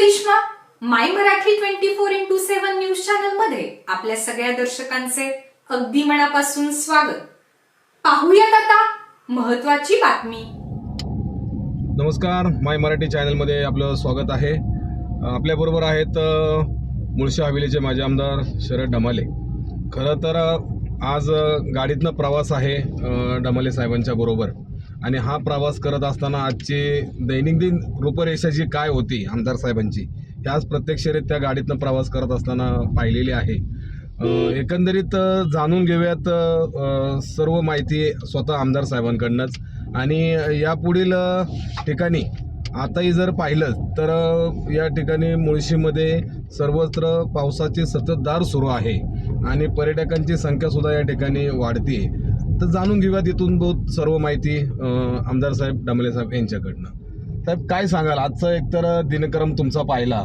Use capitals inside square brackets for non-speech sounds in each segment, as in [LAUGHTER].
Karishma my Marathi twenty four into seven news चॅनलमध्ये आपल्या सगळ्या दर्शकांचे अगदी मनापासून स्वागत. पाहूयात आता महत्वाची बातमी. नमस्कार माय मराठी चॅनलमध्ये आपलं स्वागत आहे. आपल्याबरोबर आहेत मुळशा मुळशी हवेलीचे माजी आमदार शरद डमाले खरं तर आज गाडीतनं प्रवास आहे डमाले साहेबांच्या बरोबर. आणि हा प्रवास करत असताना आजची दैनंदिन रूपरेषा जी काय होती आमदार साहेबांची त्याच आज प्रत्यक्षरित्या गाडीतनं प्रवास करत असताना पाहिलेली आहे. एकंदरीत जाणून घेऊयात सर्व माहिती स्वतः आमदार साहेबांकडनंच. आणि यापुढील ठिकाणी आताही जर पाहिलं तर या ठिकाणी मुळशीमध्ये सर्वत्र पावसाची सततधार सुरू आहे. आणि पर्यटकांची संख्यासुद्धा या ठिकाणी वाढते तर जाणून घेऊया तिथून बहुत सर्व माहिती आमदार साहेब डमले साहेब यांच्याकडनं. साहेब काय सांगाल? आजचा एकतर दिनक्रम तुमचा पाहिला.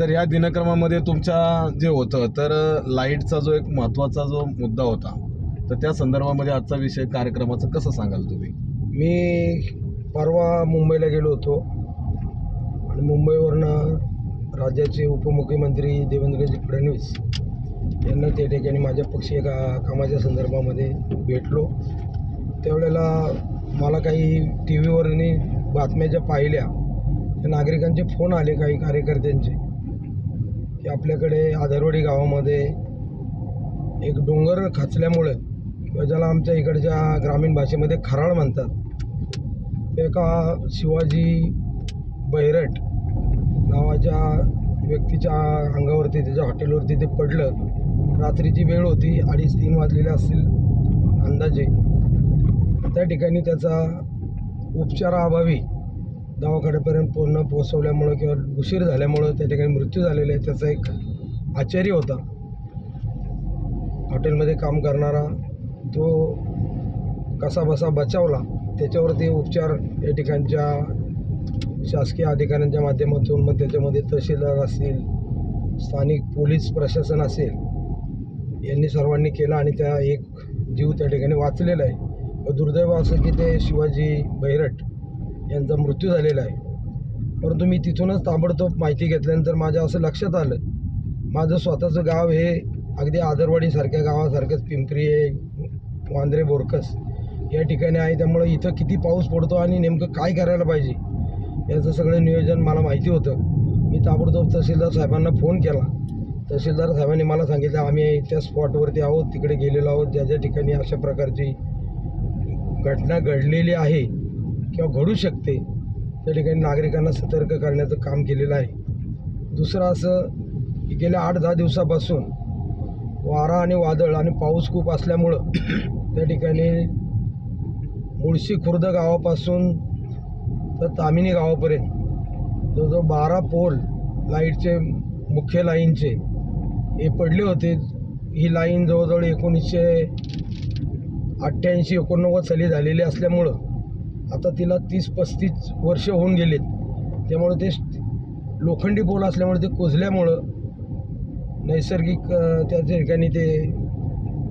तर या दिनक्रमामध्ये तुमच्या जे होतं तर लाईटचा जो एक महत्त्वाचा जो मुद्दा होता तर त्या संदर्भामध्ये आजचा विषय कार्यक्रमाचं कसं सांगाल तुम्ही? मी परवा मुंबईला गेलो होतो. आणि मुंबईवरनं राज्याचे उपमुख्यमंत्री देवेंद्रजी फडणवीस यांना त्या ठिकाणी माझ्या पक्षीय का कामाच्या संदर्भामध्ये भेटलो. त्यावेळेला मला काही टी व्हीवरनी बातम्या ज्या पाहिल्या त्या नागरिकांचे फोन आले काही कार्यकर्त्यांचे की आपल्याकडे आधारवाडी गावामध्ये एक डोंगर खचल्यामुळं किंवा ज्याला आमच्या इकडच्या ग्रामीण भाषेमध्ये खराळ म्हणतात एका शिवाजी बैरट नावाच्या व्यक्तीच्या अंगावरती त्याच्या हॉटेलवरती ते पडलं. रात्रीची वेळ होती अडीच तीन वाजलेले असतील अंदाजे. त्या ठिकाणी त्याचा उपचाराअभावी दवाखान्यापर्यंत पूर्ण पोचवल्यामुळं किंवा उशीर झाल्यामुळं त्या ठिकाणी मृत्यू झालेला आहे. त्याचा एक आचार्य होता. हॉटेलमध्ये काम करणारा तो कसाबसा बचावला. त्याच्यावरती उपचार या ठिकाणच्या शासकीय अधिकाऱ्यांच्या माध्यमातून मग त्याच्यामध्ये तहसीलदार असतील स्थानिक पोलीस प्रशासन असेल यांनी सर्वांनी केला आणि त्या एक जीव त्या ठिकाणी वाचलेला आहे. व दुर्दैव असं की ते शिवाजी बैरट यांचा मृत्यू झालेला आहे. परंतु मी तिथूनच ताबडतोब माहिती घेतल्यानंतर माझ्या असं लक्षात आलं. माझं स्वतःचं गाव हे अगदी आदरवाडीसारख्या गावासारखंच पिंपरी आहे वांद्रे बोरकस या ठिकाणी आहे. त्यामुळं इथं किती पाऊस पडतो आणि नेमकं काय करायला पाहिजे याचं सगळं नियोजन मला माहिती होतं. मी ताबडतोब तहसीलदार साहेबांना फोन केला. तहसीलदार साहेबांनी मला सांगितलं आम्ही त्या स्पॉटवरती आहोत तिकडे गेलेलो आहोत ज्या ज्या ठिकाणी अशा प्रकारची घटना घडलेली आहे किंवा घडू शकते त्या ठिकाणी नागरिकांना सतर्क करण्याचं काम केलेलं आहे. दुसरं असं की गेल्या आठ दहा दिवसापासून वारा आणि वादळ आणि पाऊस खूप असल्यामुळं [CLEARS THROAT] त्या ठिकाणी मुळशी खुर्द गावापासून तर तामिनी गावापर्यंत जवळजवळ बारा पोल लाईटचे मुख्य लाईनचे हे पडले होते. ही लाईन जवळजवळ एकोणीसशे अठ्ठ्याऐंशी एकोणनव्वद साली झालेली असल्यामुळं आता तिला तीस पस्तीस वर्ष होऊन गेलेत. त्यामुळं ते लोखंडी पोल असल्यामुळे ते कुजल्यामुळं नैसर्गिक त्या ठिकाणी ते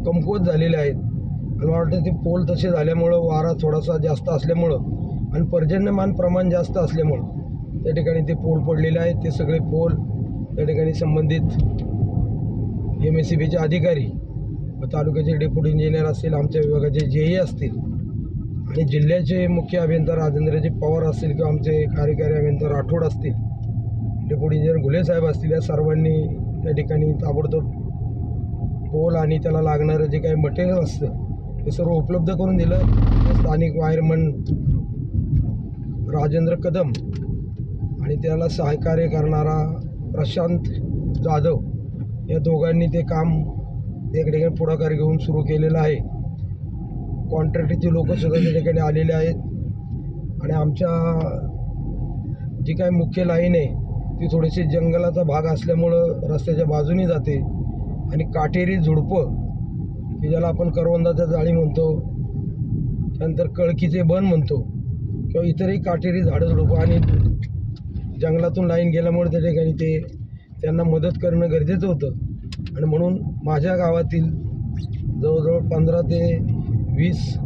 कमकुवत झालेले आहेत. आणि मला वाटतं ते पोल तसे झाल्यामुळं वारा थोडासा जास्त असल्यामुळं आणि पर्जन्यमान प्रमाण जास्त असल्यामुळं त्या ठिकाणी ते पोल पडलेले आहेत. ते सगळे पोल त्या ठिकाणी संबंधित एम एस सी बीचे अधिकारी व तालुक्याचे डेप्युटी इंजिनियर असतील आमच्या विभागाचे जे ई असतील आणि जिल्ह्याचे मुख्य अभियंता राजेंद्रजी पवार असतील किंवा आमचे कार्यकारी अभियंता राठोड असतील डेप्युटी इंजिनियर घुले साहेब असतील या सर्वांनी त्या ठिकाणी ताबडतोब पोल आणि त्याला लागणारं जे काही मटेरियल असतं ते सर्व उपलब्ध करून दिलं. स्थानिक वायरमन राजेंद्र कदम आणि त्याला सहकार्य करणारा प्रशांत जाधव या दोघांनी ते काम एक ठिकाणी पुढाकार घेऊन सुरू केलेलं आहे. कॉन्ट्रॅक्टरची लोकसुद्धा त्या ठिकाणी आलेले आहेत. आणि आमच्या जी काय मुख्य लाईन आहे ती थोडीशी जंगलाचा भाग असल्यामुळं रस्त्याच्या बाजूनी जाते. आणि काटेरी झुडपं की ज्याला आपण करवंदाच्या जाळी म्हणतो त्यानंतर कळकीचे बन म्हणतो किंवा इतरही काटेरी झाडं झुडपं आणि जंगलातून लाईन गेल्यामुळे त्या ठिकाणी ते त्यांना मदत करणं गरजेचं होतं. आणि म्हणून माझ्या गावातील जवळजवळ पंधरा ते वीस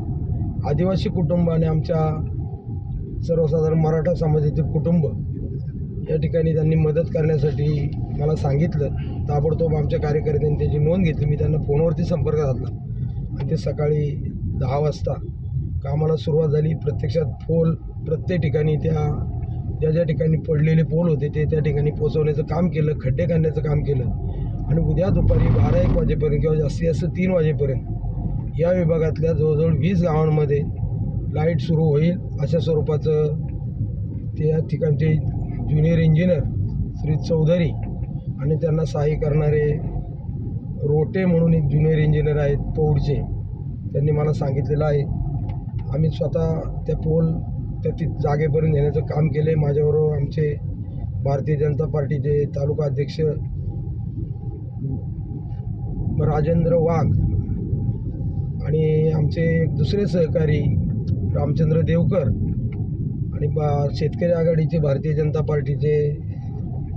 आदिवासी कुटुंब आणि आमच्या सर्वसाधारण मराठा समाजातील कुटुंब या ठिकाणी त्यांनी मदत करण्यासाठी मला सांगितलं. ताबडतोब आमच्या कार्यकर्त्यांनी त्याची नोंद घेतली. मी त्यांना फोनवरती संपर्क साधला. आणि ते सकाळी दहा वाजता कामाला सुरुवात झाली. प्रत्यक्षात फोल प्रत्येक ठिकाणी त्या ज्या ज्या ठिकाणी पडलेले पोल होते ते त्या ठिकाणी पोचवण्याचं काम केलं खड्डे काढण्याचं काम केलं. आणि उद्या दुपारी बारा एक वाजेपर्यंत किंवा जास्तीत जास्त तीन वाजेपर्यंत या विभागातल्या जवळजवळ वीस गावांमध्ये लाइट सुरू होईल अशा स्वरूपाचं त्या ठिकाणचे ज्युनियर इंजिनियर श्री चौधरी आणि त्यांना सहाय्य करणारे रोटे म्हणून एक ज्युनियर इंजिनियर आहेत पौडचे. त्यांनी मला सांगितलेलं आहे. आम्ही स्वतः त्या पोल तर ती जागेपर्यंत नेण्याचं काम केलं आहे माझ्याबरोबर आमचे भारतीय जनता पार्टीचे तालुका अध्यक्ष राजेंद्र वाघ आणि आमचे एक दुसरे सहकारी रामचंद्र देवकर आणि बा शेतकरी आघाडीचे भारतीय जनता पार्टीचे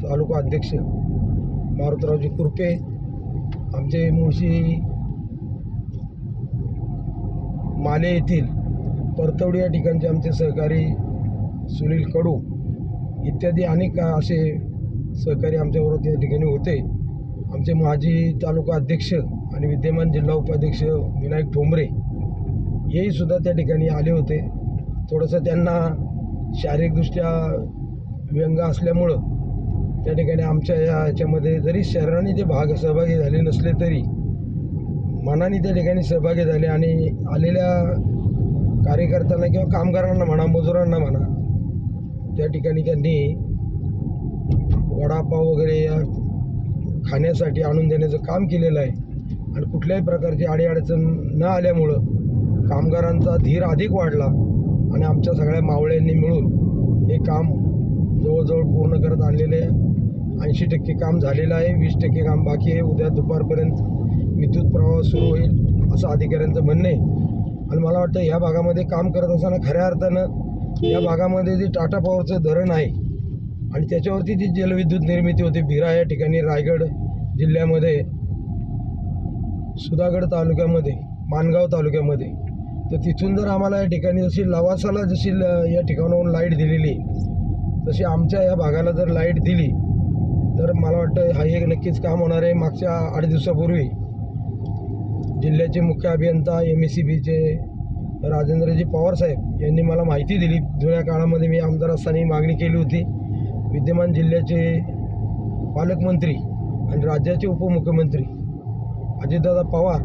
तालुका अध्यक्ष मारुतरावजी कुरपे आमचे मुळशी माले येथील परतवडी या ठिकाणचे आमचे सहकारी सुनील कडू इत्यादी अनेक असे सहकारी आमच्याबरोबर त्या ठिकाणी होते. आमचे माजी तालुका अध्यक्ष आणि विद्यमान जिल्हा उपाध्यक्ष विनायक ठोंबरे हेही सुद्धा त्या ठिकाणी आले होते. थोडंसं त्यांना शारीरिकदृष्ट्या व्यंग असल्यामुळं त्या ठिकाणी आमच्या या ह्याच्यामध्ये जरी शरीराने ते भाग सहभागी झाले नसले तरी मनाने त्या ठिकाणी सहभागी झाले आणि आलेल्या कार्यकर्त्यांना किंवा कामगारांना म्हणा मजुरांना म्हणा त्या ठिकाणी त्यांनी वडापाव वगैरे या खाण्यासाठी आणून देण्याचं काम केलेलं आहे. आणि कुठल्याही प्रकारची अडीअडचण न आल्यामुळं कामगारांचा धीर अधिक वाढला आणि आमच्या सगळ्या मावळ्यांनी मिळून हे काम जवळजवळ पूर्ण करत आणलेले ऐंशी टक्के काम झालेलं आहे वीस टक्के काम बाकी आहे. उद्या दुपारपर्यंत विद्युत प्रवाह सुरू होईल असं अधिकाऱ्यांचं म्हणणं आहे. आणि मला वाटतं या भागामध्ये काम करत असताना खऱ्या अर्थानं या भागामध्ये जे टाटा पॉवरचं धरण आहे आणि त्याच्यावरती जी जलविद्युत निर्मिती होती भिरा या ठिकाणी रायगड जिल्ह्यामध्ये सुधागड तालुक्यामध्ये मानगाव तालुक्यामध्ये तर तिथून जर आम्हाला या ठिकाणी जशी लवासाला जशी ल- या ठिकाणाहून लाइट दिलेली तशी आमच्या या भागाला जर लाइट दिली तर मला वाटतं हा एक नक्कीच काम होणार आहे. मागच्या आठ दिवसापूर्वी जिल्ह्याचे मुख्य अभियंता एम एस सी बीचे राजेंद्रजी पवार साहेब यांनी मला माहिती दिली. जुन्या काळामध्ये मी आमदार असताना मागणी केली होती. विद्यमान जिल्ह्याचे पालकमंत्री आणि राज्याचे उपमुख्यमंत्री अजितदादा पवार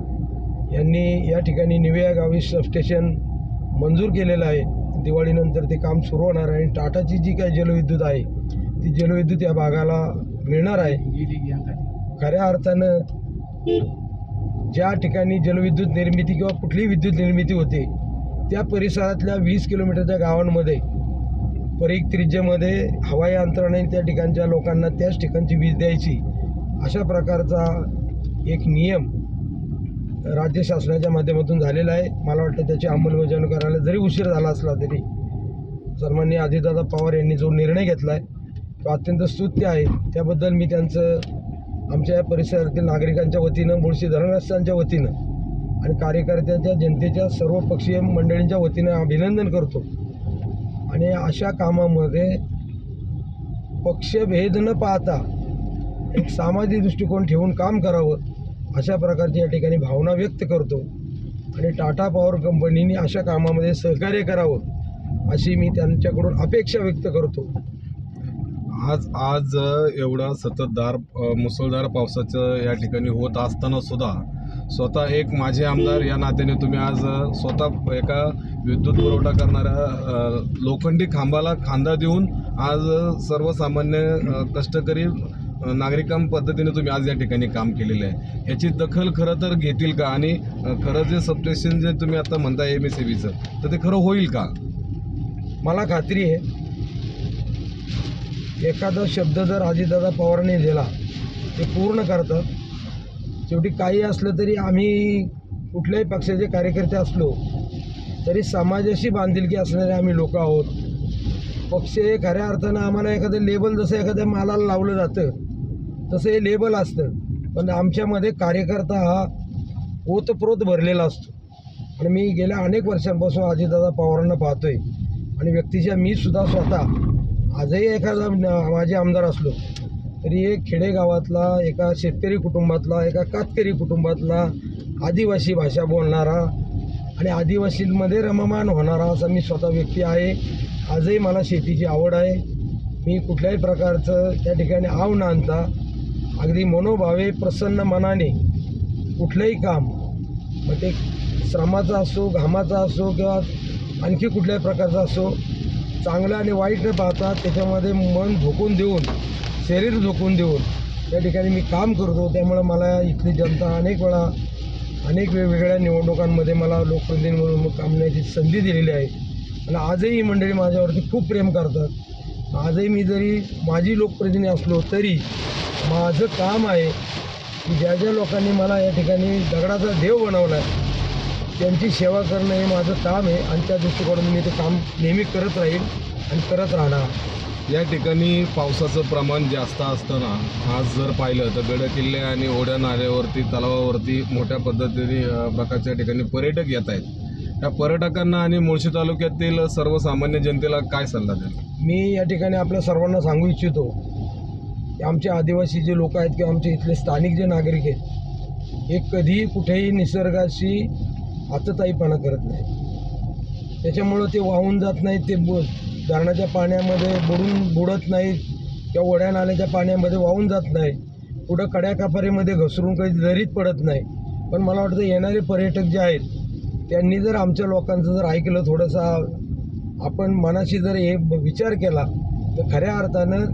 यांनी या ठिकाणी निवेया गावी सबस्टेशन मंजूर केलेलं आहे. दिवाळीनंतर ते काम सुरू होणार आहे. आणि टाटाची जी काही जलविद्युत आहे ती जलविद्युत या भागाला मिळणार आहे. खऱ्या अर्थानं ज्या ठिकाणी जलविद्युत निर्मिती किंवा कुठलीही विद्युत निर्मिती होते त्या परिसरातल्या वीस किलोमीटरच्या गावांमध्ये परीख त्रिज्येमध्ये हवाई अंतराने त्या ठिकाणच्या लोकांना त्याच ठिकाणची वीज द्यायची अशा प्रकारचा एक नियम राज्य शासनाच्या माध्यमातून झालेला आहे. मला वाटतं त्याची अंमलबजावणी करायला जरी उशीर झाला असला तरी सन्माननीय अजितदादा पवार यांनी जो निर्णय घेतला आहे तो अत्यंत स्तुत्य आहे. त्याबद्दल मी त्यांचं आमच्या या परिसरातील नागरिकांच्या वतीनं मुळशी धरणस्थांच्या वतीनं आणि कार्यकर्त्यांच्या जनतेच्या सर्व पक्षीय मंडळींच्या वतीनं अभिनंदन करतो. आणि अशा कामामध्ये पक्षभेद न पाहता एक सामाजिक दृष्टिकोन ठेवून काम करावं अशा प्रकारची या ठिकाणी भावना व्यक्त करतो. आणि टाटा पॉवर कंपनीने अशा कामामध्ये सहकार्य करावं अशी मी त्यांच्याकडून अपेक्षा व्यक्त करतो. आज आज एवढा सततधार मुसळधार पावसाचं या ठिकाणी होत असताना सुद्धा स्वतः एक माझे आमदार या नात्याने तुम्ही आज स्वतः एका विद्युत पुरवठा करणाऱ्या लोखंडी खांबाला खांदा देऊन आज सर्वसामान्य कष्टकरी नागरिकां पद्धतीने तुम्ही आज या ठिकाणी काम केलेलं आहे. ह्याची दखल खरं तर घेतील का? आणि खरं जे सबस्टेशन जे तुम्ही आता म्हणताय एम एस तर ते खरं होईल का? मला खात्री आहे. एखादा शब्द जर अजितदादा पवारांनी दिला ते पूर्ण करतात. शेवटी काही असलं तरी आम्ही कुठल्याही पक्षाचे कार्यकर्ते असलो तरी समाजाशी बांधिलकी असणारे आम्ही लोक आहोत. पक्ष हे खऱ्या अर्थानं आम्हाला एखादं लेबल जसं एखाद्या मालाला लावलं जातं तसं हे लेबल असतं. पण आमच्यामध्ये कार्यकर्ता हा ओतप्रोत भरलेला असतो. आणि मी गेल्या अनेक वर्षांपासून अजितदादा पवारांना पाहतोय. आणि व्यक्तीच्या मी सुद्धा स्वतः आजही एखादा माझे आमदार असलो तरी एक खेडेगावातला एका शेतकरी कुटुंबातला एका कातकरी कुटुंबातला आदिवासी भाषा बोलणारा आणि आदिवासींमध्ये रममान होणारा असा मी स्वतः व्यक्ती आहे. आजही मला शेतीची आवड आहे. मी कुठल्याही प्रकारचं त्या ठिकाणी आव न आणता अगदी मनोभावे प्रसन्न मनाने कुठलंही काम मग ते श्रमाचा असो घामाचा असो किंवा आणखी कुठल्याही प्रकारचा असो चांगलं आणि वाईट न पाहता त्याच्यामध्ये मन झोकून देऊन शरीर झोकून देऊन त्या ठिकाणी मी काम करतो. त्यामुळं मला इथली जनता अनेक वेळा अनेक वेगवेगळ्या निवडणुकांमध्ये मला लोकप्रतिनिधी म्हणून काम करण्याची संधी दिलेली आहे. आणि आजही ही मंडळी माझ्यावरती खूप प्रेम करतात. आजही मी जरी माझी लोकप्रतिनिधी असलो तरी माझं काम आहे की ज्या ज्या लोकांनी मला या ठिकाणी दगडाचा देव बनवला आहे त्यांची सेवा करणं हे माझं काम आहे आणि त्या दृष्टिकोनातून मी ते काम नेहमी करत राहील आणि करत राहणार. या ठिकाणी पावसाचं प्रमाण जास्त असताना आज जर पाहिलं तर गड किल्ले आणि ओढ्या नाल्यावरती तलावावरती मोठ्या पद्धतीने प्रकारच्या ठिकाणी पर्यटक येत आहेत. त्या पर्यटकांना आणि मुळशी तालुक्यातील सर्वसामान्य जनतेला काय सल्ला द्याल? मी या ठिकाणी आपल्या सर्वांना सांगू इच्छितो की आमचे आदिवासी जे लोक आहेत किंवा आमचे इथले स्थानिक जे नागरिक आहेत हे कधीही कुठेही निसर्गाशी आतताईपणा करत नाही. त्याच्यामुळं ते वाहून जात नाहीत ते बु धरणाच्या पाण्यामध्ये बुडून बुडत नाहीत किंवा ओढ्या नाल्याच्या पाण्यामध्ये वाहून जात नाही कुठं कड्याकापारीमध्ये घसरून काही दरीत पडत नाही. पण मला वाटतं येणारे पर्यटक जे आहेत त्यांनी जर आमच्या लोकांचं जर ऐकलं थोडंसं आपण मनाशी जर हे विचार केला तर खऱ्या अर्थानं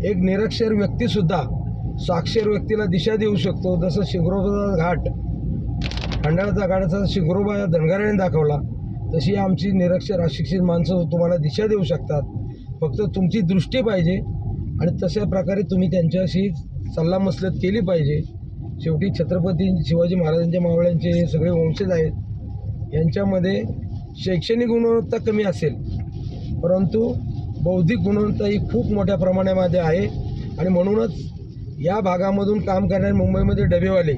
एक निरक्षर व्यक्तीसुद्धा साक्षर व्यक्तीला दिशा देऊ शकतो. जसं शिंगरोबाचा घाट खंडाळाचा घाटाचा शिंगरोबा या धनगराने दाखवला. तशी आमची निरक्षर अशिक्षित माणसं तुम्हाला दिशा देऊ शकतात. फक्त तुमची दृष्टी पाहिजे आणि तशा प्रकारे तुम्ही त्यांच्याशी सल्लामसलत केली पाहिजे. शेवटी छत्रपती शिवाजी महाराजांच्या मावळ्यांचे हे सगळे वंशज आहेत. यांच्यामध्ये शैक्षणिक गुणवत्ता कमी असेल. परंतु बौद्धिक गुणवत्ता ही खूप मोठ्या प्रमाणामध्ये आहे. आणि म्हणूनच या भागामधून काम करणारे मुंबईमध्ये डबेवाले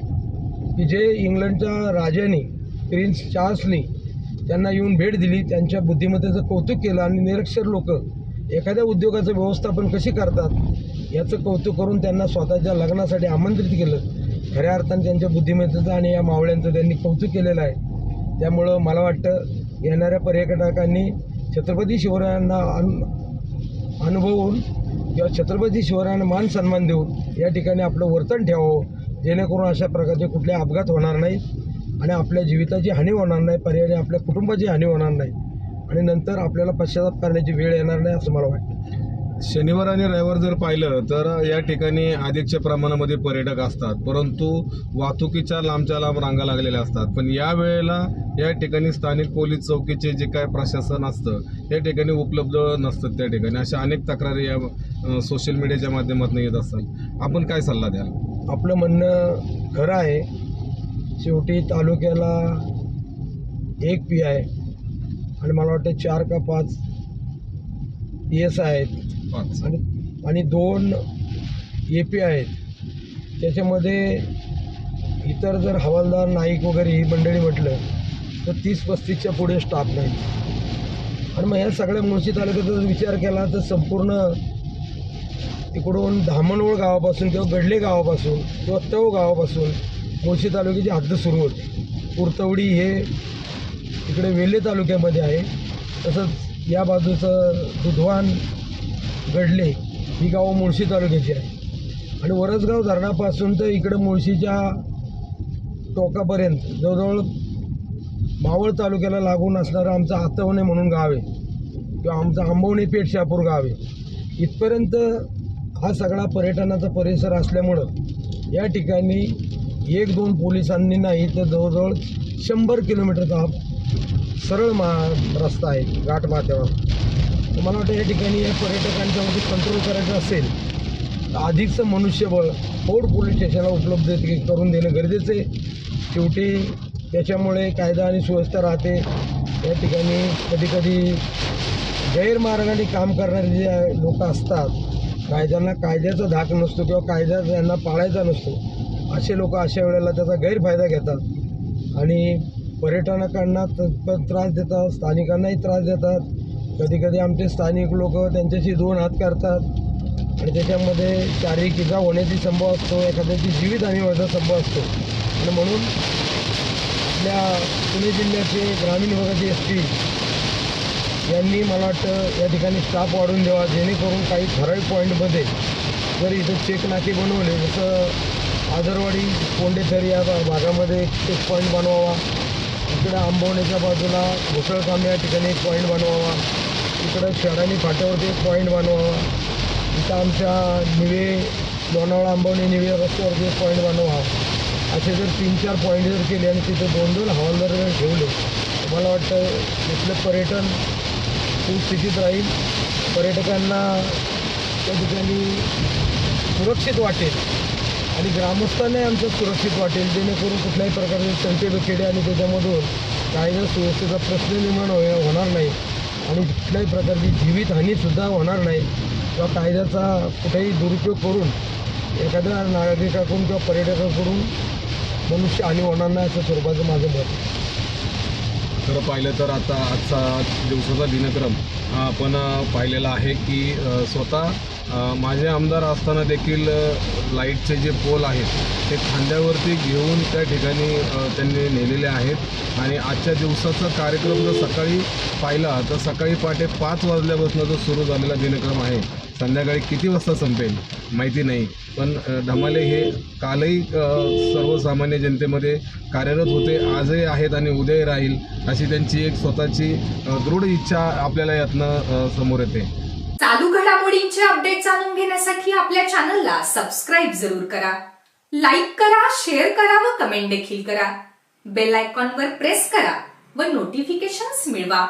की जे इंग्लंडच्या राजाने प्रिन्स चार्ल्सनी त्यांना येऊन भेट दिली त्यांच्या बुद्धिमत्तेचं कौतुक केलं आणि निरक्षर लोक एखाद्या उद्योगाचं व्यवस्थापन कशी करतात याचं कौतुक करून त्यांना स्वतःच्या लग्नासाठी आमंत्रित केलं. खऱ्या अर्थाने त्यांच्या बुद्धिमत्तेचं आणि या मावळ्यांचं त्यांनी कौतुक केलेलं आहे. त्यामुळं मला वाटतं येणाऱ्या पर्यटकांनी छत्रपती शिवरायांना अनु अनुभवून किंवा छत्रपती शिवरायांना मान सन्मान देऊन या ठिकाणी आपलं वर्तन ठेवावं. जेणेकरून अशा प्रकारचे कुठले अपघात होणार नाहीत आणि आपल्या जीविताची हानी होणार नाही पर्याय आपल्या कुटुंबाची हानी होणार नाही आणि नंतर आपल्याला पश्चाताप करण्याची वेळ येणार नाही असं मला वाटतं. शनिवार आणि रविवार जर पाहिलं तर या ठिकाणी अधिकच्या प्रमाणामध्ये पर्यटक असतात परंतु वाहतुकीच्या लांबच्या लांब रांगा लागलेल्या असतात. पण या वेळेला या ठिकाणी स्थानिक पोलीस चौकीचे जे काय प्रशासन असतं त्या ठिकाणी उपलब्ध नसतं त्या ठिकाणी. अशा अनेक तक्रारी या सोशल मीडियाच्या माध्यमातून येत असतात. आपण काय सल्ला द्याल? आपलं म्हणणं खरं आहे. शेवटी तालुक्याला एक पी आहे. आणि मला वाटतं चार का पाच पी एस आहेत. आणि आणि दोन ए पी आहेत. त्याच्यामध्ये इतर जर हवालदार नाईक वगैरे ही मंडळी म्हटलं तर तीस पस्तीसच्या पुढे स्टाफ नाही आणि मग ह्या सगळ्या मुळशी तालुक्याचा जर विचार केला तर संपूर्ण तिकडून धामणवळ गावापासून किंवा गडले गावापासून किंवा तव गावापासून मुळशी तालुक्याची हद्द सुरू होते. पुरतवडी हे इकडे वेल्हे तालुक्यामध्ये आहे. तसंच या बाजूचं दुधवान गडले ही गावं मुळशी तालुक्याची आहे. आणि वरसगाव धरणापासून तर इकडं मुळशीच्या टोकापर्यंत जवळजवळ मावळ तालुक्याला लागून असणारं आमचं आतवणे म्हणून गाव आहे. किंवा आमचं आंबवणे पेठ शापूर गाव आहे. इथपर्यंत हा सगळा पर्यटनाचा परिसर असल्यामुळं या ठिकाणी एक दोन पोलिसांनी नाही तर जवळजवळ शंभर किलोमीटरचा हा सरळ मा रस्ता आहे घाट माथ्यावर. तर मला वाटतं या ठिकाणी या पर्यटकांच्यावरती कंट्रोल करायचं असेल तर अधिकचं मनुष्यबळ फोर्ड पोलीस स्टेशनला उपलब्ध करून देणं गरजेचं आहे. शेवटी त्याच्यामुळे कायदा आणि सुव्यवस्था राहते. या ठिकाणी कधीकधी गैरमार्गाने काम करणारे जे लोक असतात कायद्यांना कायद्याचा धाक नसतो किंवा कायदा त्यांना पाळायचा नसतो. असे लोक अशा वेळेला त्याचा गैरफायदा घेतात. आणि पर्यटकांना त्रास देतात स्थानिकांनाही त्रास देतात. कधीकधी आमचे स्थानिक लोक त्यांच्याशी दोन हात करतात. आणि त्याच्यामध्ये शारीरिक इजा होण्याची संभव असतो एखाद्याची जीवितहानी होण्याचा संभव असतो. आणि म्हणून आपल्या पुणे जिल्ह्याचे ग्रामीण भागाचे एस टी यांनी मला वाटतं या ठिकाणी स्टाफ वाढून द्यावा जेणेकरून काही ठराविक पॉईंटमध्ये जर इथं चेक नाके बनवले जसं आदरवाडी कोंडेसर या भागामध्ये चेक पॉईंट बनवावा. इकडं आंबवण्याच्या बाजूला घोसळकाम या ठिकाणी एक पॉईंट बनवावा. इकडं शहरानी फाट्यावरती एक पॉईंट बनवावा. इथं आमच्या निवे लोणावळा आंबवणे निवे रस्त्यावरती एक पॉईंट बनवा असे जर तीन चार पॉईंट जर केले आणि तिथे दोन दोन हवालदार जर ठेवले मला वाटतं इथलं पर्यटन सुस्थितीत राहील. पर्यटकांना त्या ठिकाणी सुरक्षित वाटेल. आणि ग्रामस्थांनाही आमचं सुरक्षित वाटेल. जेणेकरून कुठल्याही प्रकारचे तंटे बखेडे आणि त्याच्यामधून कायदा सुव्यवस्थेचा प्रश्न निर्माण होणार नाही. आणि कुठल्याही प्रकारची जीवितहानीसुद्धा होणार नाही. किंवा कायद्याचा कुठेही दुरुपयोग करून एखाद्या नागरिकाकडून किंवा पर्यटकाकडून मनुष्य आणि होणार नाही असं स्वरूपाचं माझं मत आहे. खरं पाहिलं तर आता आजचा दिवसाचा दिनक्रम हा आपण पाहिलेला आहे की स्वतः माझे आमदार असताना देखील लाईटचे जे पोल आहेत ते खांद्यावरती घेऊन त्या ठिकाणी त्यांनी नेलेले आहेत. आणि आजच्या दिवसाचा कार्यक्रम जर सकाळी पाहिला तर सकाळी पहाटे पाच वाजल्यापासून जो सुरू झालेला दिनक्रम आहे संध्याकाळी किती वाजता संपेल? माहिती नाही. पण धमाले हे कालही सर्वसामान्य जनतेमध्ये कार्यरत होते. आजही आहेत आणि उद्याही राहील अशी त्यांची एक स्वतःची दृढ इच्छा आपल्याला यातनं समोर येते. चालू घडामोडींचे अपडेट जाणून घेण्यासाठी आपल्या चॅनलला सबस्क्राईब जरूर करा. लाईक करा शेअर करा व कमेंट देखील करा. बेल आयकॉनवर प्रेस करा व नोटिफिकेशन्स मिळवा.